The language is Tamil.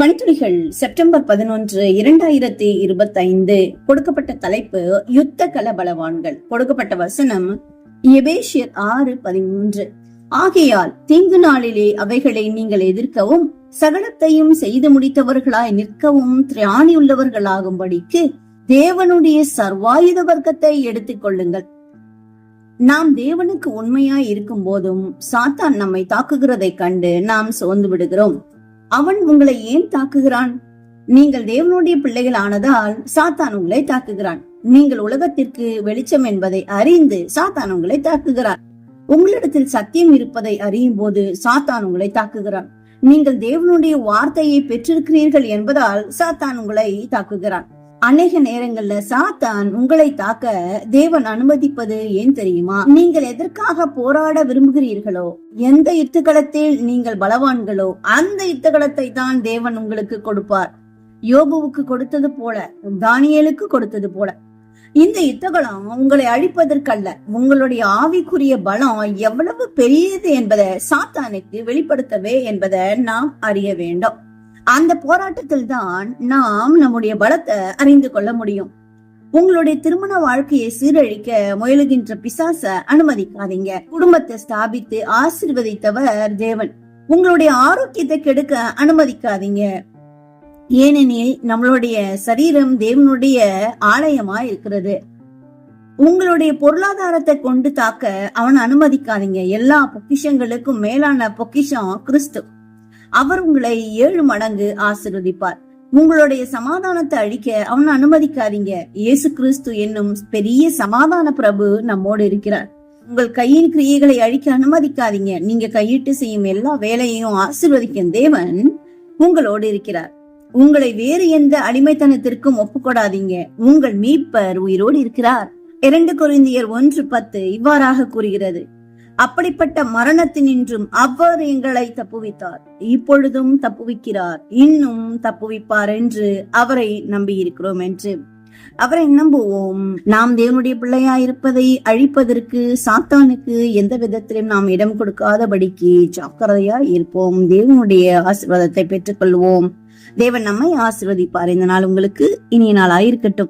பணித்துறைகள் செப்டம்பர் பதினொன்று இரண்டாயிரத்தி இருபத்தி ஐந்து கொடுக்கப்பட்ட தலைப்பு யுத்த கல பலவான்கள். கொடுக்கப்பட்ட வசனம் எபேஷியர் ஆறு பதிமூன்று. ஆகையால் தீங்கு நாளிலே அவைகளை நீங்கள் எதிர்க்கவும் சகலத்தையும் செய்து முடித்தவர்களாய் நிற்கவும் திராணியுள்ளவர்களாகும்படிக்கு தேவனுடைய சர்வாயுத வர்க்கத்தை எடுத்துக் கொள்ளுங்கள். நாம் தேவனுக்கு உண்மையாய் இருக்கும் போதும் சாத்தான் நம்மை தாக்குகிறதை கண்டு நாம் சோர்ந்து விடுகிறோம். அவன் உங்களை ஏன் தாக்குகிறான்? நீங்கள் தேவனுடைய பிள்ளைகள் ஆனதால் சாத்தான் உங்களை தாக்குகிறான். நீங்கள் உலகத்திற்கு வெளிச்சம் என்பதை அறிந்து சாத்தான் உங்களை தாக்குகிறான் உங்களிடத்தில் சத்தியம் இருப்பதை அறியும் போது சாத்தான் உங்களை தாக்குகிறான். நீங்கள் தேவனுடைய வார்த்தையை பெற்றிருக்கிறீர்கள் என்பதால் சாத்தான் உங்களை தாக்குகிறான். அநேக நேரங்கள்ல சாத்தான் உங்களை தாக்க தேவன் அனுமதிப்பது ஏன் தெரியுமா? நீங்கள் எதற்காக போராட விரும்புகிறீர்களோ எந்த யுத்தகலத்தில் நீங்கள் பலவான்களோ அந்த யுத்தகலத்தை தான் தேவன் உங்களுக்கு கொடுப்பார். யோபுவுக்கு கொடுத்தது போல தானியலுக்கு கொடுத்தது போல. இந்த யுத்தகலம் உங்களை அழிப்பதற்கல்ல உங்களுடைய ஆவிக்குரிய பலம் எவ்வளவு பெரியது என்பதை சாத்தானுக்கு வெளிப்படுத்தவே என்பதை நாம் அறிய வேண்டும். அந்த போராட்டத்தில் தான் நாம் நம்முடைய பலத்தை அறிந்து கொள்ள முடியும். உங்களுடைய திருமண வாழ்க்கையை சீரழிக்க முயலுகின்ற பிசாச அனுமதிக்காதீங்க. குடும்பத்தை ஸ்தாபித்து ஆசிர்வதித்தவர் தேவன். உங்களுடைய ஆரோக்கியத்தை கெடுக்க அனுமதிக்காதீங்க. ஏனெனில் நம்மளுடைய சரீரம் தேவனுடைய ஆலயமா இருக்கிறது. உங்களுடைய பொருளாதாரத்தை கொண்டு தாக்க அவன் அனுமதிக்காதீங்க. எல்லா பொக்கிஷங்களுக்கும் மேலான பொக்கிஷம் கிறிஸ்து. அவர் உங்களை ஏழு மடங்கு ஆசிர்வதிப்பார். உங்களுடைய சமாதானத்தை அழிக்க அவன் அனுமதிக்காதீங்க. இயேசு கிறிஸ்து என்னும் பெரிய சமாதான பிரபு நம்மோடு இருக்கிறார். உங்கள் கையின் கிரியைகளை அழிக்க அனுமதிக்காதீங்க. நீங்க கையிட்டு செய்யும் எல்லா வேலையையும் ஆசிர்வதிக்கும் தேவன் உங்களோடு இருக்கிறார். உங்களை வேறு எந்த அடிமைத்தனத்திற்கும் ஒப்புக்கொடாதீங்க. உங்கள் மீட்பர் உயிரோடு இருக்கிறார். இரண்டு கொரிந்தியர் ஒன்று பத்து இவ்வாறாக கூறுகிறது. அப்படிப்பட்ட மரணத்தினின்றும் அவர் எங்களை தப்புவித்தார். இப்பொழுதும் தப்புவிக்கிறார். இன்னும் தப்புவிப்பார் என்று அவரை நம்பியிருக்கிறோம் என்று. அவரை நம்புவோம். நாம் தேவனுடைய பிள்ளையா இருப்பதை அழிப்பதற்கு சாத்தானுக்கு எந்த விதத்திலும் நாம் இடம் கொடுக்காதபடிக்கு ஜாக்கிரதையா இருப்போம். தேவனுடைய ஆசீர்வாதத்தை பெற்றுக்கொள்வோம். தேவன் நம்மை ஆசிர்வதிப்பார். இந்த நாள் உங்களுக்கு இனிய நாள் ஆயிருக்கட்டும்